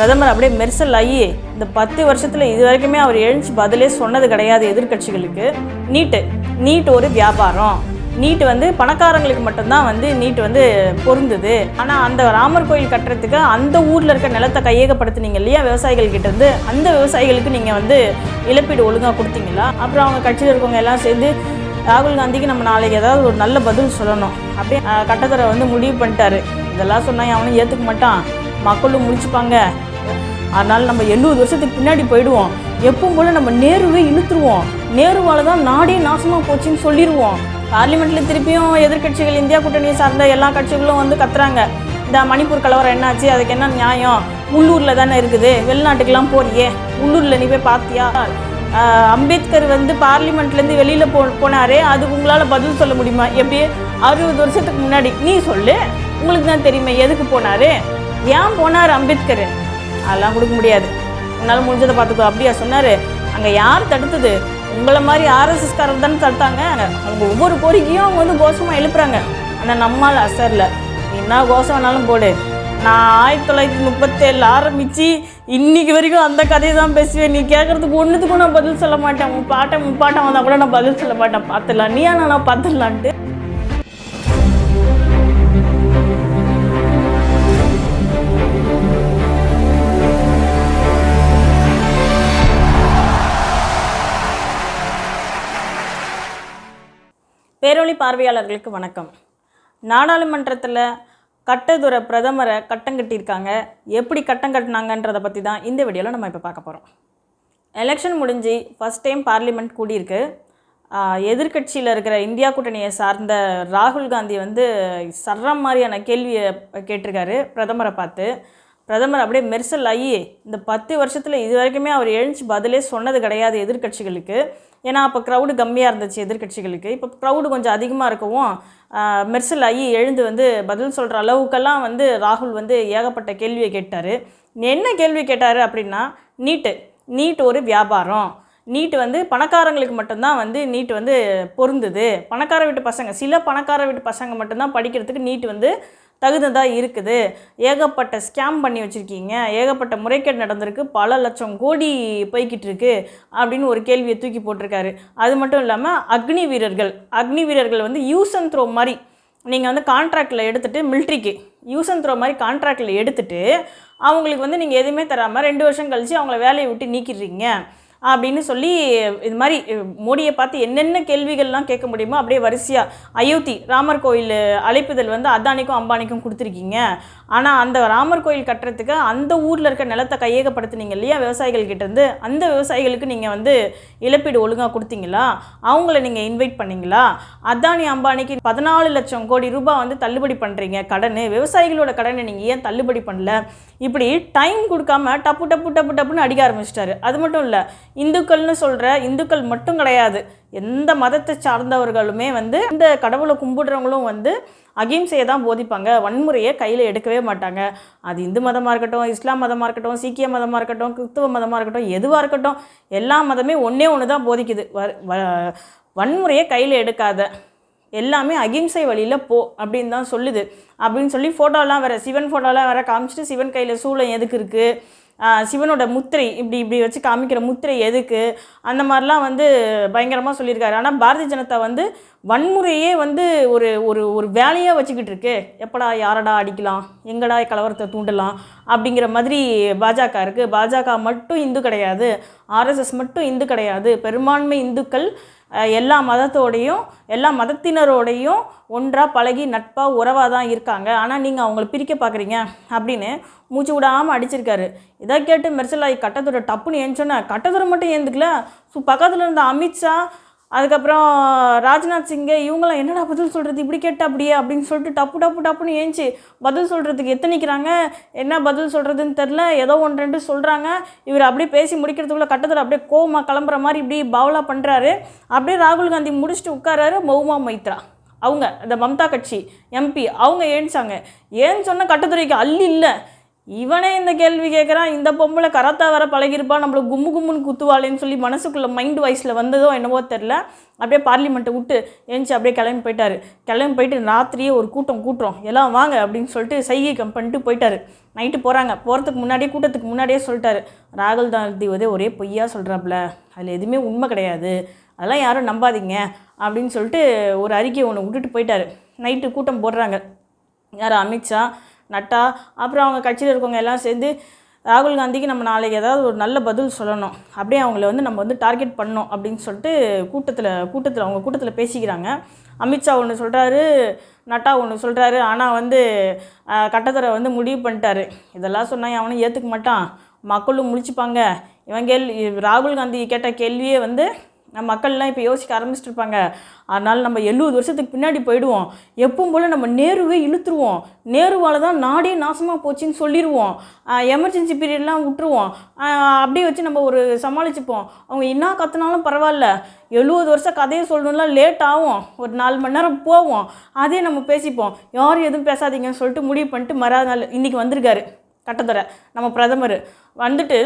பிரதமர் அப்படியே மெர்சல் ஆகி இந்த பத்து வருஷத்தில் இது வரைக்குமே அவர் எழுந்துச்சு பதிலே சொன்னது கிடையாது எதிர்க்கட்சிகளுக்கு. நீட்டு நீட் ஒரு வியாபாரம். நீட் வந்து பணக்காரங்களுக்கு மட்டும்தான் வந்து நீட் வந்து பொருந்துது. ஆனால் அந்த ராமர் கோயில் கட்டுறதுக்கு அந்த ஊரில் இருக்க நிலத்தை கையகப்படுத்தினீங்க இல்லையா? விவசாயிகள் கிட்ட இருந்து அந்த விவசாயிகளுக்கு நீங்கள் வந்து இழப்பீடு ஒழுங்காக கொடுத்தீங்களா? அப்புறம் அவங்க கட்சியில் இருக்கவங்க எல்லாம் சேர்ந்து ராகுல் காந்திக்கு நம்ம நாளைக்கு ஏதாவது ஒரு நல்ல பதில் சொல்லணும். அப்படியே கட்டத்தரை வந்து முடிவு பண்ணிட்டாரு. இதெல்லாம் சொன்னால் அவனும் ஏற்றுக்க மாட்டான். மக்களும் முடிச்சுப்பாங்க அதனால் நம்ம எழுபது வருஷத்துக்கு பின்னாடி போயிடுவோம். எப்பவும் போல் நம்ம நேருவே இழுத்துருவோம். நேருவால் தான் நாடே நாசமாக போச்சுன்னு சொல்லிடுவோம் பார்லிமெண்ட்டில் திருப்பியும் எதிர்க்கட்சிகள் இந்தியா கூட்டணியை சார்ந்த எல்லா கட்சிகளும் வந்து கத்துறாங்க. இந்த மணிப்பூர் கலவரம் என்னாச்சு? அதுக்கு என்ன நியாயம்? உள்ளூரில் தானே இருக்குது. வெளிநாட்டுக்கெல்லாம் போறியே. உள்ளூரில் நீ போய் பார்த்தியா? அம்பேத்கர் வந்து பார்லிமெண்ட்லேருந்து வெளியில் போ போனாரே. அதுக்கு உங்களால் பதில் சொல்ல முடியுமா? எப்படி? அறுபது வருஷத்துக்கு முன்னாடி. நீ சொல்லு. உங்களுக்கு தான் தெரியுமே எதுக்கு போனார்? ஏன் போனார் அம்பேத்கர்? அதெல்லாம் கொடுக்க முடியாது. உன்னால் முடிஞ்சதை பார்த்துக்கோ. அப்படியா? சொன்னார். அங்கே யார் தடுத்தது? உங்களை மாதிரி ஆர்எஸ்எஸ்காரர் தானே தடுத்தாங்க. அவங்க ஒவ்வொரு கோரிக்கையும் அவங்க வந்து கோஷமாக எழுப்புறாங்க. ஆனால் நம்மால் அசரில். என்ன கோஷம் வேணாலும் போடு. நான் ஆயிரத்தி தொள்ளாயிரத்தி முப்பத்தேழில் ஆரம்பித்து இன்றைக்கி வரைக்கும் அந்த கதையை தான் பேசுவேன். நீ கேட்குறதுக்கு ஒன்றுத்துக்கும் நான் பதில் சொல்ல மாட்டேன். உன் பாட்டம் உன் பாட்டம் வந்தால் கூட நான் பதில் சொல்ல மாட்டேன். பார்த்துடலாம். நீயா? நான் பார்த்துடலான்ட்டு பேரொளி பார்வையாளர்களுக்கு வணக்கம். நாடாளுமன்றத்தில் கட்டதுர பிரதமரை கட்டம் கட்டியிருக்காங்க. எப்படி கட்டம் கட்டினாங்கன்றதை பற்றி தான் இந்த வீடியோவில் நம்ம இப்போ பார்க்க போகிறோம் எலெக்ஷன் முடிஞ்சு ஃபஸ்ட் டைம் பார்லிமெண்ட் கூடியிருக்கு. எதிர்க்கட்சியில் இருக்கிற இந்தியா கூட்டணியை சார்ந்த ராகுல் காந்தி வந்து சர்ற மாதிரியான கேள்வியை கேட்டிருக்காரு பிரதமரை பார்த்து. பிரதமர் அப்படியே மெர்சல் ஆகி இந்த பத்து வருஷத்தில் இது வரைக்குமே அவர் எழுந்துச்சு பதிலே சொன்னது கிடையாது எதிர்க்கட்சிகளுக்கு. ஏன்னா அப்போ க்ரௌடு கம்மியாக இருந்துச்சு எதிர்க்கட்சிகளுக்கு. இப்போ க்ரௌடு கொஞ்சம் அதிகமாக இருக்கவும் மெர்சல் ஆகி எழுந்து வந்து பதில் சொல்கிற அளவுக்கெல்லாம் வந்து ராகுல் வந்து ஏகப்பட்ட கேள்வியை கேட்டார். என்ன கேள்வி கேட்டார் அப்படின்னா நீட்டு. நீட் ஒரு வியாபாரம். நீட் வந்து பணக்காரங்களுக்கு மட்டும்தான் வந்து நீட் வந்து பொருந்துது. பணக்கார வீட்டு பசங்க சில பணக்கார வீட்டு பசங்க மட்டும்தான் படிக்கிறதுக்கு நீட் வந்து தகுந்ததாக இருக்குது. ஏகப்பட்ட ஸ்கேம் பண்ணி வச்சுருக்கீங்க. ஏகப்பட்ட முறைகேடு நடந்திருக்கு. பல லட்சம் கோடி போய்கிட்டு இருக்கு அப்படின்னு ஒரு கேள்வியை தூக்கி போட்டிருக்காரு. அது மட்டும் இல்லாமல் அக்னி வீரர்கள் அக்னி வீரர்கள் வந்து யூஸ் அண்ட் த்ரோ மாதிரி நீங்கள் வந்து கான்ட்ராக்டில் எடுத்துகிட்டு மில்ட்ரிக்கு யூஸ் அண்ட் த்ரோ மாதிரி கான்ட்ராக்டில் எடுத்துகிட்டு அவங்களுக்கு வந்து நீங்கள் எதுவுமே தராமல் ரெண்டு வருஷம் கழித்து அவங்கள வேலையை விட்டு நீக்கிடுறீங்க. அப்படின்னு சொல்லி இது மாதிரி மோடியை பார்த்து என்னென்ன கேள்விகள்லாம் கேட்க முடியுமோ அப்படியே வரிசையாக அயோத்தி ராமர் கோயில் அழைப்புதல் வந்து அதானிக்கும் அம்பானிக்கும் கொடுத்துருக்கீங்க. ஆனால் அந்த ராமர் கோயில் கட்டுறதுக்கு அந்த ஊரில் இருக்க நிலத்தை கையகப்படுத்துனீங்க இல்லையா விவசாயிகள் கிட்டேருந்து அந்த விவசாயிகளுக்கு நீங்கள் வந்து இழப்பீடு ஒழுங்காக கொடுத்தீங்களா? அவங்கள நீங்கள் இன்வைட் பண்ணீங்களா? அதானி அம்பானிக்கு பதினாலு லட்சம் கோடி ரூபாய் வந்து தள்ளுபடி பண்ணுறீங்க கடன். விவசாயிகளோட கடனை நீங்கள் ஏன் தள்ளுபடி பண்ணல? இப்படி டைம் கொடுக்காம டப்பு டப்பு டப்பு டப்புன்னு அடிக்க ஆரம்பிச்சிட்டாரு. அது மட்டும் இல்லை இந்துக்கள்னு சொல்கிற இந்துக்கள் மட்டும் கிடையாது. எந்த மதத்தை சார்ந்தவர்களுமே வந்து இந்த கடவுளை கும்பிடுறவங்களும் வந்து அகிம்சையை தான் போதிப்பாங்க. வன்முறையை கையில் எடுக்கவே மாட்டாங்க. அது இந்து மதமாக இருக்கட்டும் இஸ்லாம் மதமாக இருக்கட்டும் சீக்கிய மதமாக இருக்கட்டும் கிறிஸ்துவ மதமாக இருக்கட்டும் எதுவாக இருக்கட்டும் எல்லா மதமே ஒன்றே ஒன்று தான் போதிக்குது. வ- வ- வன்முறையை கையில் எடுக்காத. எல்லாமே அகிம்சை வழியில் போ அப்படின்னு தான் சொல்லுது. அப்படின்னு சொல்லி ஃபோட்டோலாம் வேறு சிவன் ஃபோட்டோலாம் வேறு காமிச்சிட்டு சிவன் கையில் சூளம் எதுக்கு இருக்குது சிவனோட முத்திரை இப்படி இப்படி வச்சு காமிக்கிற முத்திரை எதுக்கு? அந்த மாதிரிலாம் வந்து பயங்கரமாக சொல்லியிருக்காரு. ஆனால் பாரதிய ஜனதா வந்து வன்முறையே வந்து ஒரு ஒரு ஒரு வேலையாக வச்சுக்கிட்டு இருக்கு. எப்படா யாரடா அடிக்கலாம்? எங்கடா கலவரத்தை தூண்டலாம்? அப்படிங்கிற மாதிரி பாஜக இருக்குது பாஜக மட்டும் இந்து கிடையாது. ஆர்எஸ்எஸ் மட்டும் இந்து கிடையாது. பெரும்பான்மை இந்துக்கள் எல்லா மதத்தோடையும் எல்லா மதத்தினரோடையும் ஒன்றாக பழகி நட்பாக உறவாக தான் இருக்காங்க. ஆனால் நீங்கள் அவங்கள பிரிக்க பார்க்குறீங்க அப்படின்னு மூச்சு விடாமல் அடிச்சிருக்காரு. இதை கேட்டு மெர்சலாகி கட்டத்துறை டப்புன்னு ஏஞ்சோன்னே கட்டத்துறை மட்டும் ஏந்துக்கல. ஸோ பக்கத்தில் இருந்த அமித்ஷா அதுக்கப்புறம் ராஜ்நாத் சிங்கு இவங்களாம் என்னடா பதில் சொல்கிறது இப்படி கேட்டா அப்படியே அப்படின்னு சொல்லிட்டு டப்பு டப்பு டப்புன்னு ஏஞ்சி பதில் சொல்கிறதுக்கு எத்தனைக்கிறாங்க? என்ன பதில் சொல்கிறதுன்னு தெரில ஏதோ ஒன்று ரெண்டு சொல்கிறாங்க இவர் அப்படியே பேசி முடிக்கிறதுக்குள்ளே கட்டத்தில் அப்படியே கோமா கிளம்புற மாதிரி இப்படி பாவலா பண்ணுறாரு அப்படியே ராகுல் காந்தி முடிச்சுட்டு உட்காராரு மௌமா மைத்ரா. அவங்க இந்த மம்தா கட்சி எம்பி அவங்க ஏன்ச்சாங்க ஏன்னு சொன்னால் கட்டத்துறைக்கு அள்ளி இல்லை. இவனே இந்த கேள்வி கேட்குறான் இந்த பொம்பளை கராத்தா வர பழகிருப்பா நம்மளுக்கு கும்மு கும்முன்னு குத்துவாளேன்னு சொல்லி மனசுக்குள்ளே மைண்ட் வாய்ஸில் வந்ததோ என்னவோ தெரில அப்படியே பார்லிமெண்ட்டை விட்டு ஏஞ்சி அப்படியே கிளம்பி போயிட்டார். கிளம்பி போயிட்டு ராத்திரியே ஒரு கூட்டம் கூட்டுறோம். எல்லாம் வாங்க அப்படின்னு சொல்லிட்டு சைகை கம் பண்ணிட்டு போயிட்டாரு. நைட்டு போகிறாங்க போகிறதுக்கு முன்னாடியே கூட்டத்துக்கு முன்னாடியே சொல்லிட்டாரு. ராகுல் காந்தி வந்து ஒரே பொய்யா சொல்கிறாப்புல அதில் எதுவுமே உண்மை கிடையாது. அதெல்லாம் யாரும் நம்பாதீங்க அப்படின்னு சொல்லிட்டு ஒரு அறிக்கையை ஒன்று விட்டுட்டு போயிட்டாரு. நைட்டு கூட்டம் போடுறாங்க. யார்? அமித்ஷா. நட்டா அப்புறம் அவங்க கட்சியில் இருக்கவங்க எல்லாம் சேர்ந்து ராகுல் காந்திக்கு நம்ம நாளைக்கு ஏதாவது ஒரு நல்ல பதில் சொல்லணும். அப்படியே அவங்கள வந்து நம்ம வந்து டார்கெட் பண்ணோம் அப்படின்னு சொல்லிட்டு கூட்டத்தில் கூட்டத்தில் அவங்க கூட்டத்தில் பேசிக்கிறாங்க. அமித்ஷா ஒன்று சொல்கிறாரு நட்டா ஒன்று சொல்கிறாரு ஆனால் வந்து ஆஹ், வந்து முடிவு பண்ணிட்டாரு. இதெல்லாம் சொன்னால் அவனும் ஏற்றுக்க மாட்டான். மக்களும் முடிச்சுப்பாங்க இவன் கேள்வி ராகுல் காந்தி கேட்ட கேள்வியே வந்து நம்ம மக்கள்லாம் இப்போ யோசிக்க ஆரம்பிச்சிட்ருப்பாங்க அதனால் நம்ம எழுபது வருஷத்துக்கு பின்னாடி போயிடுவோம். எப்பவும் போல் நம்ம நேருவே இழுத்துருவோம். நேருவால் தான் நாடே நாசமாக போச்சுன்னு சொல்லிடுவோம் எமர்ஜென்சி பீரியட்லாம் விட்டுருவோம். அப்படியே வச்சு நம்ம ஒரு சமாளிச்சுப்போம். அவங்க என்ன கற்றுனாலும் பரவாயில்ல. எழுபது வருஷம் கதையை சொல்லணும்லாம் லேட் ஆகும். ஒரு நாலு மணி நேரம் போவோம். அதே நம்ம பேசிப்போம். யாரும் எதுவும் பேசாதீங்கன்னு சொல்லிட்டு முடிவு பண்ணிட்டு மறாத நாள் இன்றைக்கி வந்திருக்காரு. கட்டத்தரை நம்ம பிரதமர். வந்துட்டு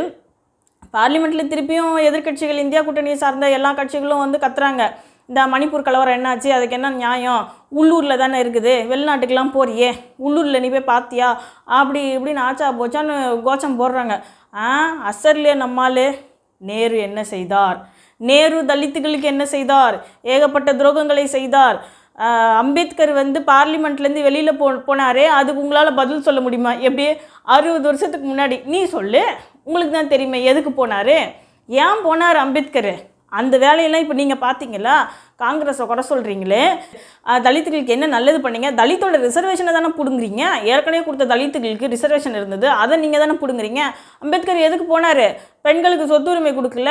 பார்லிமெண்ட்டில் திருப்பியும் எதிர்க்கட்சிகள் இந்தியா கூட்டணியை சார்ந்த எல்லா கட்சிகளும் வந்து கத்துறாங்க. இந்த மணிப்பூர் கலவரம் என்னாச்சு? அதுக்கு என்ன நியாயம்? உள்ளூரில் தானே இருக்குது. வெளிநாட்டுக்கெல்லாம் போறியே. உள்ளூரில் நீ போய் பார்த்தியா அப்படி இப்படின்னு ஆச்சா போச்சான்னு கோச்சம் போடுறாங்க. ஆ அசர்லே நம்மாலே. நேரு என்ன செய்தார்? நேரு தலித்துகளுக்கு என்ன செய்தார்? ஏகப்பட்ட துரோகங்களை செய்தார். அம்பேத்கர் வந்து பார்லிமெண்ட்லேருந்து வெளியில் போ போனாரே அதுக்கு உங்களால் பதில் சொல்ல முடியுமா? எப்படி? அறுபது வருஷத்துக்கு முன்னாடி. நீ சொல்லு. உங்களுக்கு தான் தெரியுமே எதுக்கு போனார்? ஏன் போனார் அம்பேத்கர்? அந்த வேலையெல்லாம் இப்போ நீங்கள் பார்த்தீங்களா? காங்கிரஸை குறை சொல்கிறீங்களே தலித்துகளுக்கு என்ன நல்லது பண்ணீங்க? தலித்தோட ரிசர்வேஷனை தானே பிடுங்குறீங்க? ஏற்கனவே கொடுத்த தலித்துகளுக்கு ரிசர்வேஷன் இருந்தது. அதை நீங்கள் தானே பிடுங்குறீங்க? அம்பேத்கர் எதுக்கு போனார்? பெண்களுக்கு சொத்துரிமை கொடுக்கல.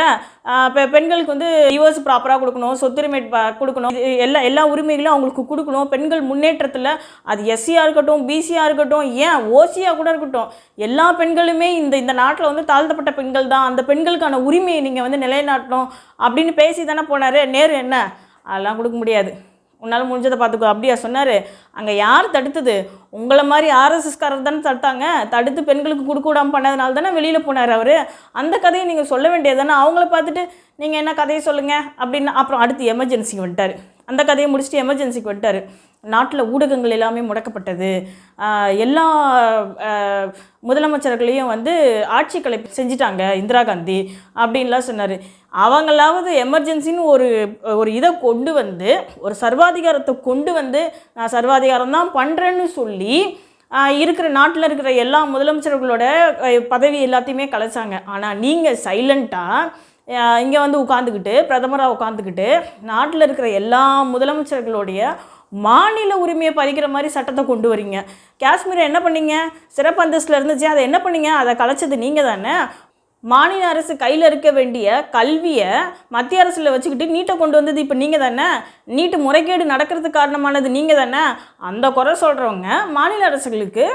இப்போ பெண்களுக்கு வந்து டிவோர்ஸ் ப்ராப்பராக கொடுக்கணும் சொத்துரிமை ப- கொடுக்கணும். எல்லா எல்லா உரிமைகளும் அவங்களுக்கு கொடுக்கணும். பெண்கள் முன்னேற்றத்தில் அது எஸ்சியாக இருக்கட்டும் பிசியாக இருக்கட்டும் ஏன் ஓசியாக கூட இருக்கட்டும் எல்லா பெண்களுமே இந்த இந்த நாட்டில் வந்து தாழ்த்தப்பட்ட பெண்கள் தான். அந்த பெண்களுக்கான உரிமையை நீங்கள் வந்து நிலைநாட்டணும் அப்படின்னு பேசி தானே போனார். நேரு என்ன? அதெல்லாம் கொடுக்க முடியாது. உன்னால் முடிஞ்சதை பார்த்துக்கோ. அப்படியா? சொன்னார். அங்கே யார் தடுத்தது? உங்களை மாதிரி ஆர்எஸ்எஸ்காரர் தானே தடுத்தாங்க. தடுத்து பெண்களுக்கு கொடுக்க விடாமல் பண்ணதுனால தானே வெளியில் போனார் அவர். அந்த கதையை நீங்கள் சொல்ல வேண்டியது தானே அவங்கள பார்த்துட்டு நீங்கள் என்ன கதையை சொல்லுங்கள் அப்படின்னு அப்புறம் அடுத்து எமர்ஜென்சிக்கு வந்துட்டார். அந்த கதையை முடிச்சுட்டு எமர்ஜென்சிக்கு வந்துட்டார். நாட்டில் ஊடகங்கள் எல்லாமே முடக்கப்பட்டது. எல்லா முதலமைச்சர்களையும் வந்து ஆட்சி கலை செஞ்சிட்டாங்க இந்திரா காந்தி அப்படின்லாம் சொன்னார். அவங்களாவது எமர்ஜென்சின்னு ஒரு ஒரு இதை கொண்டு வந்து ஒரு சர்வாதிகாரத்தை கொண்டு வந்து நான் சர்வாதிகாரம் தான் பண்ணுறேன்னு சொல்லி இருக்கிற நாட்டில் இருக்கிற எல்லா முதலமைச்சர்களோட பதவி எல்லாத்தையுமே கலைச்சாங்க. ஆனால் நீங்கள் சைலண்ட்டாக இங்கே வந்து உட்காந்துக்கிட்டு பிரதமராக உட்காந்துக்கிட்டு நாட்டில் இருக்கிற எல்லா முதலமைச்சர்களுடைய மாநில உரிமையை பறிக்கிற மாதிரி சட்டத்தை கொண்டு வரீங்க. காஷ்மீரை என்ன பண்ணீங்க? சிறப்பு அந்தஸ்தில் இருந்துச்சு. அதை என்ன பண்ணீங்க? அதை கலைச்சது நீங்கள் தானே மாநில அரசு கையில் இருக்க வேண்டிய கல்வியை மத்திய அரசில் வச்சுக்கிட்டு நீட்டை கொண்டு வந்தது இப்போ நீங்கள் தானே? நீட்டு முறைகேடு நடக்கிறதுக்கு காரணமானது நீங்கள் தானே? அந்த குறை சொல்கிறவங்க மாநில அரசுகளுக்கு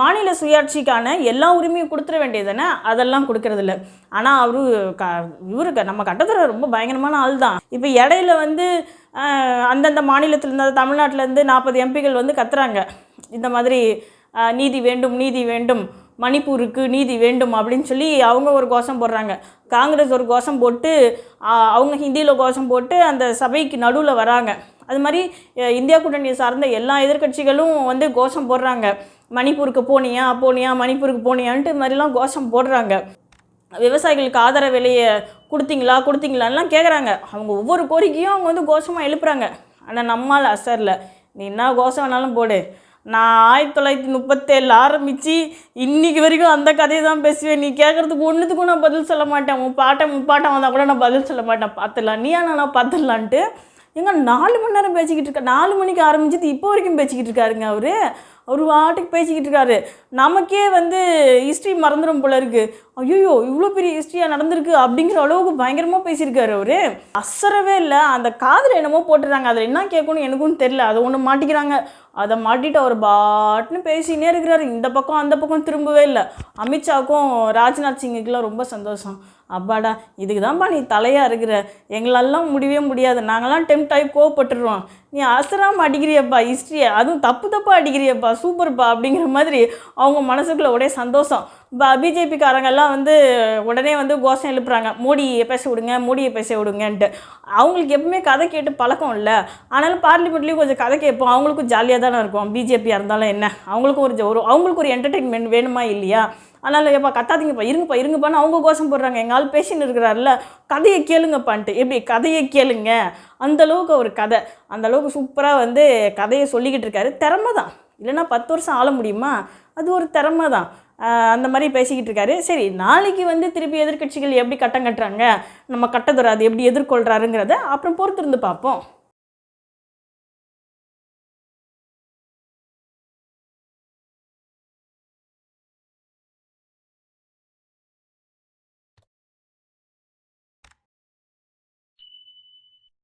மாநில சுயாட்சிக்கான எல்லா உரிமையும் கொடுத்துட வேண்டியது தானே? அதெல்லாம் கொடுக்கறதில்ல ஆனால் அவரு க இவருக்கு நம்ம கட்டத்தில் ரொம்ப பயங்கரமான ஆள் தான். இப்போ இடையில வந்து அந்தந்த மாநிலத்திலேருந்து தமிழ்நாட்டிலேருந்து நாற்பது எம்பிகள் வந்து கத்துறாங்க. இந்த மாதிரி நீதி வேண்டும் நீதி வேண்டும். மணிப்பூருக்கு நீதி வேண்டும் அப்படின்னு சொல்லி அவங்க ஒரு கோஷம் போடுறாங்க. காங்கிரஸ் ஒரு கோஷம் போட்டு அவங்க ஹிந்தியில் கோஷம் போட்டு அந்த சபைக்கு நடுவில் வராங்க. அது மாதிரி இந்தியா கூட்டணியை சார்ந்த எல்லா எதிர்க்கட்சிகளும் வந்து கோஷம் போடுறாங்க. மணிப்பூருக்கு போனியா போனியா மணிப்பூருக்கு போனியான்ட்டு மாதிரிலாம் கோஷம் போடுறாங்க. விவசாயிகளுக்கு ஆதார விலையை கொடுத்தீங்களா கொடுத்தீங்களான்லாம் கேட்குறாங்க அவங்க ஒவ்வொரு கோரிக்கையும் அவங்க வந்து கோஷமாக எழுப்புறாங்க. ஆனால் நம்மால் அசரில். நீ என்ன கோஷம் வேணாலும் போடு. நான் ஆயிரத்தி தொள்ளாயிரத்தி முப்பத்தேழில் ஆரம்பித்து இன்னைக்கு வரைக்கும் அந்த கதையை தான் பேசுவேன். நீ கேட்குறதுக்கு ஒன்றுத்துக்கும் நான் பதில் சொல்ல மாட்டேன். உன் பாட்டன் முப்பாட்டம் வந்தால் கூட நான் பதில் சொல்ல மாட்டேன். பார்த்துடலாம் நீ ஆனால் நான் பார்த்துடலான்ட்டு எங்க நாலு மணி நேரம் பேசிக்கிட்டு இருக்க நாலு மணிக்கு ஆரம்பிச்சது இப்போ வரைக்கும் பேசிக்கிட்டு இருக்காருங்க அவர். அவர் வாட்டுக்கு பேசிக்கிட்டு இருக்காரு. நமக்கே வந்து ஹிஸ்ட்ரி மறந்துடும் போல இருக்கு. ஐயோ இவ்வளோ பெரிய ஹிஸ்ட்ரியாக நடந்திருக்கு அப்படிங்கிற அளவுக்கு பயங்கரமாக பேசியிருக்காரு அவரு. அசரவே இல்லை. அந்த காதில் என்னமோ போட்டுறாங்க. அதில் என்ன கேட்கணும் எனக்கும் தெரில அதை ஒன்று மாட்டிக்கிறாங்க. அதை மாட்டிட்டு அவர் பாட்டுன்னு பேசினே இருக்கிறாரு. இந்த பக்கம் அந்த பக்கம் திரும்பவே இல்லை. அமித்ஷாவுக்கும் ராஜ்நாத் சிங்குக்கெல்லாம் ரொம்ப சந்தோஷம். அப்பாடா இதுக்கு தான்ப்பா நீ தலையாக இருக்கிற. எங்களெல்லாம் முடியவே முடியாது. நாங்களாம் டெம்ட் ஆகி கோவப்பட்டுடுறோம் நீ அசராமல் அடிக்கிறியப்பா ஹிஸ்ட்ரியை அதுவும் தப்பு தப்பாக அடிக்கிறியப்பா சூப்பர்ப்பா அப்படிங்கிற மாதிரி அவங்க மனசுக்குள்ள ஒரே சந்தோஷம். இப்போ பிஜேபிக்காரங்கெல்லாம் வந்து உடனே வந்து கோஷம் எழுப்புறாங்க. மோடியை பேச விடுங்க மோடியை பேச விடுங்கன்ட்டு. அவங்களுக்கு எப்பவுமே கதை கேட்டு பழக்கம் இல்லை. ஆனாலும் பார்லிமெண்ட்லேயும் கொஞ்சம் கதை கேட்போம். அவங்களுக்கும் ஜாலியாக தானே இருக்கும். பிஜேபியாக இருந்தாலும் என்ன? அவங்களுக்கும் ஒரு ஒரு அவங்களுக்கு ஒரு என்டர்டெயின்மெண்ட் வேணுமா இல்லையா? அதனால் எப்பா கத்தாதீங்கப்பா இருங்கப்பா இருங்கப்பான்னு அவங்க கோஷம் போடுறாங்க. எங்கள் ஆள் பேசின்னு இருக்கிறாருல கதையை கேளுங்கப்பான்ட்டு. எப்படி? கதையை கேளுங்க. அந்த அளவுக்கு ஒரு கதை. அந்தளவுக்கு சூப்பராக வந்து கதையை சொல்லிக்கிட்டு இருக்காரு. திறமை தான். இல்லைன்னா பத்து வருஷம் ஆள முடியுமா? அது ஒரு திறமை தான். அந்த மாதிரி பேசிக்கிட்டு இருக்காரு. சரி நாளைக்கு வந்து திருப்பி எதிர்க்கட்சிகள் எப்படி கட்டம் கட்டுறாங்க? நம்ம கட்டதுரை அது எப்படி எதிர்கொள்கிறாருங்கிறத அப்புறம் பொறுத்திருந்து பார்ப்போம்.